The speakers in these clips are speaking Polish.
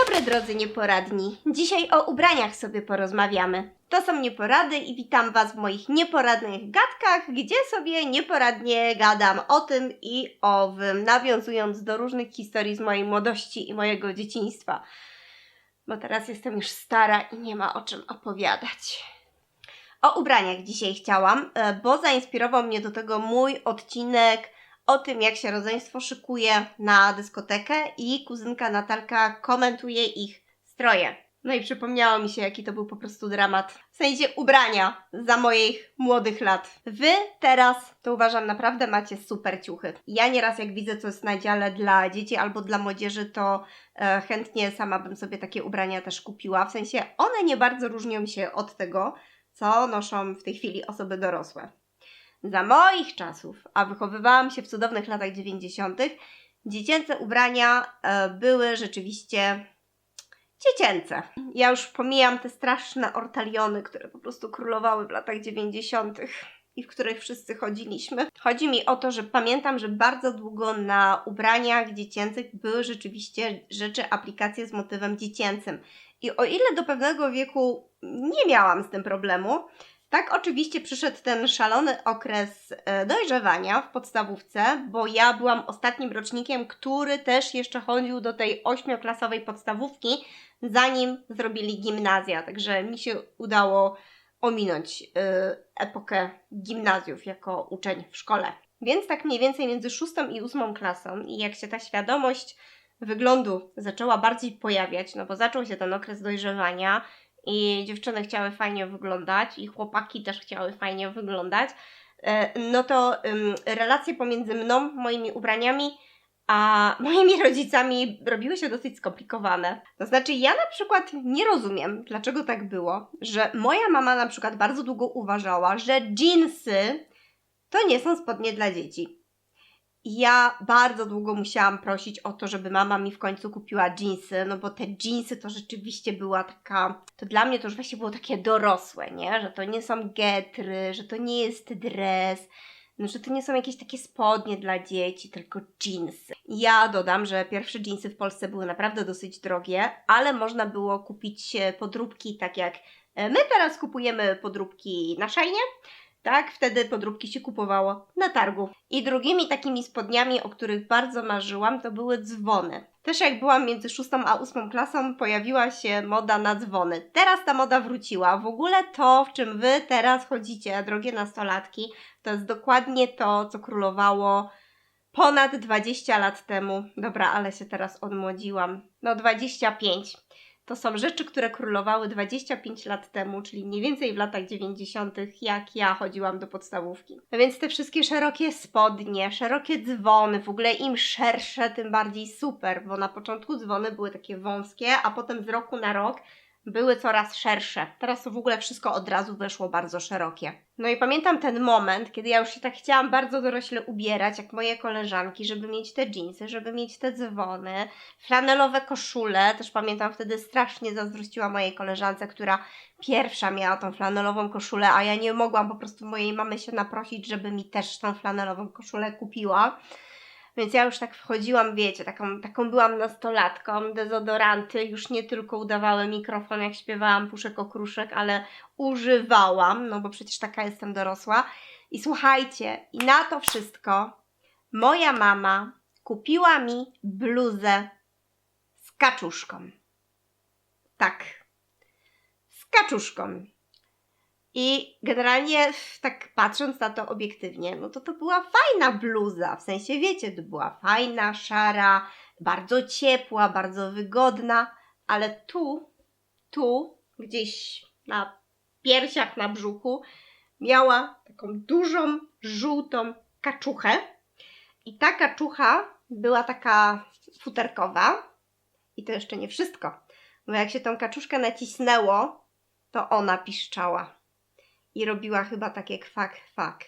dobry drodzy nieporadni. Dzisiaj o ubraniach sobie porozmawiamy. To są nieporady i witam Was w moich nieporadnych gadkach, gdzie sobie nieporadnie gadam o tym i owym, nawiązując do różnych historii z mojej młodości i mojego dzieciństwa. Bo teraz jestem już stara i nie ma o czym opowiadać. O ubraniach dzisiaj chciałam, e, bo zainspirował mnie do tego mój odcinek o tym, jak się rodzeństwo szykuje na dyskotekę i kuzynka Natalka komentuje ich stroje. No i przypomniało mi się, jaki to był po prostu dramat. W sensie ubrania za moich młodych lat. Wy teraz, to uważam, naprawdę macie super ciuchy. Ja nieraz jak widzę coś na dziale dla dzieci albo dla młodzieży, to e, chętnie sama bym sobie takie ubrania też kupiła. W sensie one nie bardzo różnią się od tego, co noszą w tej chwili osoby dorosłe. Za moich czasów, a wychowywałam się w cudownych latach 90., dziecięce ubrania e, były rzeczywiście dziecięce. Ja już pomijam te straszne ortaliony, które po prostu królowały w latach 90. i w których wszyscy chodziliśmy. Chodzi mi o to, że pamiętam, że bardzo długo na ubraniach dziecięcych były rzeczywiście rzeczy, aplikacje z motywem dziecięcym. I o ile do pewnego wieku nie miałam z tym problemu, tak, oczywiście przyszedł ten szalony okres e, dojrzewania w podstawówce, bo ja byłam ostatnim rocznikiem, który też jeszcze chodził do tej ośmioklasowej podstawówki, zanim zrobili gimnazja. Także mi się udało ominąć y, epokę gimnazjów jako uczeń w szkole. Więc tak mniej więcej między szóstą i ósmą klasą, i jak się ta świadomość wyglądu zaczęła bardziej pojawiać, no bo zaczął się ten okres dojrzewania, i dziewczyny chciały fajnie wyglądać i chłopaki też chciały fajnie wyglądać, e, no to relacje pomiędzy mną, moimi ubraniami, a moimi rodzicami robiły się dosyć skomplikowane. To znaczy, ja na przykład nie rozumiem, dlaczego tak było, że moja mama na przykład bardzo długo uważała, że jeansy to nie są spodnie dla dzieci. Ja bardzo długo musiałam prosić o to, żeby mama mi w końcu kupiła jeansy, no bo te jeansy to rzeczywiście była taka, to dla mnie to już właśnie było takie dorosłe, nie? Że to nie są getry, że to nie jest dres, no, że to nie są jakieś takie spodnie dla dzieci, tylko jeansy. Ja dodam, że pierwsze jeansy w Polsce były naprawdę dosyć drogie, ale można było kupić podróbki tak jak e, my teraz kupujemy podróbki na szajnie, tak? Wtedy podróbki się kupowało na targu. I drugimi takimi spodniami, o których bardzo marzyłam, to były dzwony. Też jak byłam między szóstą a ósmą klasą, pojawiła się moda na dzwony. Teraz ta moda wróciła. W ogóle to, w czym wy teraz chodzicie, drogie nastolatki, to jest dokładnie to, co królowało ponad 20 lat temu. Dobra, ale się teraz odmłodziłam. No 25. To są rzeczy, które królowały 25 lat temu, czyli mniej więcej w latach 90., jak ja chodziłam do podstawówki. No więc te wszystkie szerokie spodnie, szerokie dzwony, w ogóle im szersze, tym bardziej super, bo na początku dzwony były takie wąskie, a potem z roku na rok były coraz szersze. Teraz to w ogóle wszystko od razu weszło bardzo szerokie. No i pamiętam ten moment, kiedy ja już się tak chciałam bardzo dorośle ubierać, jak moje koleżanki, żeby mieć te dżinsy, żeby mieć te dzwony, flanelowe koszule. Też pamiętam wtedy strasznie zazdrościła mojej koleżance, która pierwsza miała tą flanelową koszulę, a ja nie mogłam po prostu mojej mamy się naprosić, żeby mi też tą flanelową koszulę kupiła. Więc ja już tak wchodziłam, wiecie, taką, taką byłam nastolatką, dezodoranty, już nie tylko udawały mikrofon, jak śpiewałam puszek okruszek, ale używałam, no bo przecież taka jestem dorosła. I słuchajcie, i na to wszystko moja mama kupiła mi bluzę z kaczuszką. Tak, z kaczuszką. I generalnie tak patrząc na to obiektywnie, no to to była fajna bluza, w sensie wiecie, to była fajna, szara, bardzo ciepła, bardzo wygodna, ale tu, tu, gdzieś na piersiach, na brzuchu, miała taką dużą, żółtą kaczuchę. I ta kaczucha była taka futerkowa. I to jeszcze nie wszystko, bo jak się tą kaczuszkę nacisnęło, to ona piszczała i robiła chyba takie kwak, kwak.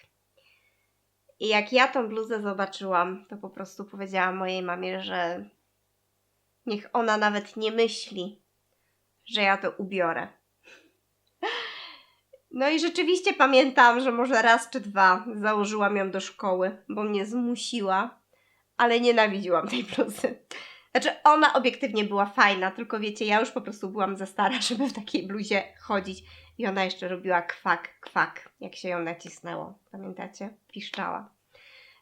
I jak ja tą bluzę zobaczyłam, to po prostu powiedziałam mojej mamie, że niech ona nawet nie myśli, że ja to ubiorę. No i rzeczywiście pamiętam, że może raz czy dwa założyłam ją do szkoły, bo mnie zmusiła, ale nienawidziłam tej bluzy. Znaczy, ona obiektywnie była fajna, tylko wiecie, ja już po prostu byłam za stara, żeby w takiej bluzie chodzić. I ona jeszcze robiła kwak, kwak, jak się ją nacisnęło. Pamiętacie? Piszczała.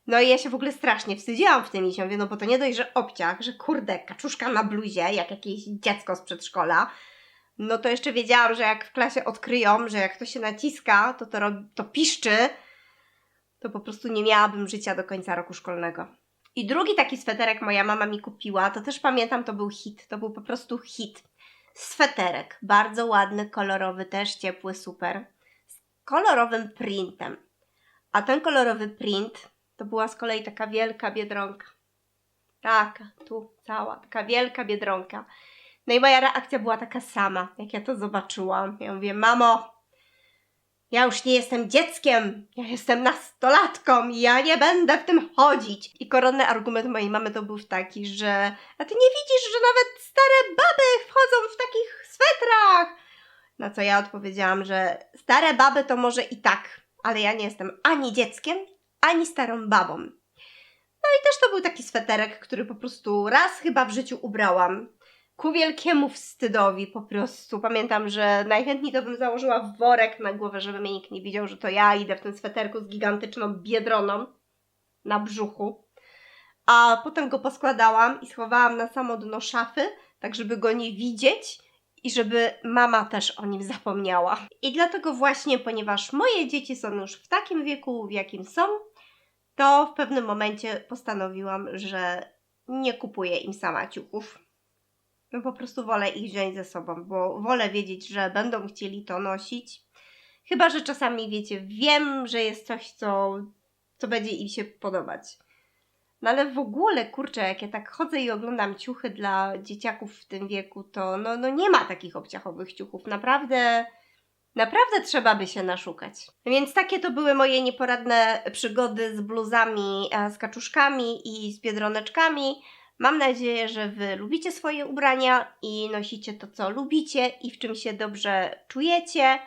No i ja się w ogóle strasznie wstydziłam w tym miesiącu, mówię, no bo to nie dość, że obciach, że kurde, kaczuszka na bluzie, jak jakieś dziecko z przedszkola. No to jeszcze wiedziałam, że jak w klasie odkryją, że jak to się naciska, to to, robi, to piszczy, to po prostu nie miałabym życia do końca roku szkolnego. I drugi taki sweterek moja mama mi kupiła, to też pamiętam, to był hit, to był po prostu hit. Sweterek, bardzo ładny, kolorowy, też ciepły, super, z kolorowym printem. A ten kolorowy print to była z kolei taka wielka biedronka. Taka, tu cała, taka wielka biedronka. No i moja reakcja była taka sama, jak ja to zobaczyłam. Ja mówię, mamo, ja już nie jestem dzieckiem, ja jestem nastolatką i ja nie będę w tym chodzić. I koronny argument mojej mamy to był taki, że a ty nie widzisz, że nawet stare baby wchodzą w takich swetrach. Na co ja odpowiedziałam, że stare baby to może i tak, ale ja nie jestem ani dzieckiem, ani starą babą. No i też to był taki sweterek, który po prostu raz chyba w życiu ubrałam. Ku wielkiemu wstydowi po prostu. Pamiętam, że najchętniej to bym założyła w worek na głowę, żeby mnie nikt nie widział, że to ja idę w tym sweterku z gigantyczną biedroną na brzuchu. A potem go poskładałam i schowałam na samo dno szafy, tak żeby go nie widzieć i żeby mama też o nim zapomniała. I dlatego właśnie, ponieważ moje dzieci są już w takim wieku, w jakim są, to w pewnym momencie postanowiłam, że nie kupuję im sama ciuchów. No po prostu wolę ich wziąć ze sobą, bo wolę wiedzieć, że będą chcieli to nosić. Chyba, że czasami, wiecie, wiem, że jest coś, co, co będzie im się podobać. No ale w ogóle, kurczę, jak ja tak chodzę i oglądam ciuchy dla dzieciaków w tym wieku, to no, no nie ma takich obciachowych ciuchów. Naprawdę, naprawdę trzeba by się naszukać. Więc takie to były moje nieporadne przygody z bluzami, e, z kaczuszkami i z biedroneczkami. Mam nadzieję, że Wy lubicie swoje ubrania i nosicie to, co lubicie i w czym się dobrze czujecie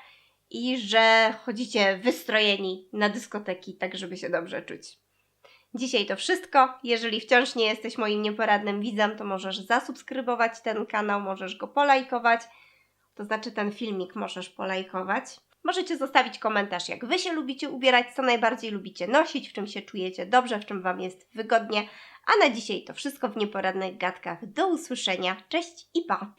i że chodzicie wystrojeni na dyskoteki, tak żeby się dobrze czuć. Dzisiaj to wszystko. Jeżeli wciąż nie jesteś moim nieporadnym widzem, to możesz zasubskrybować ten kanał, możesz go polajkować, to znaczy ten filmik możesz polajkować. Możecie zostawić komentarz, jak Wy się lubicie ubierać, co najbardziej lubicie nosić, w czym się czujecie dobrze, w czym Wam jest wygodnie. A na dzisiaj to wszystko w nieporadnych gadkach. Do usłyszenia. Cześć i pa!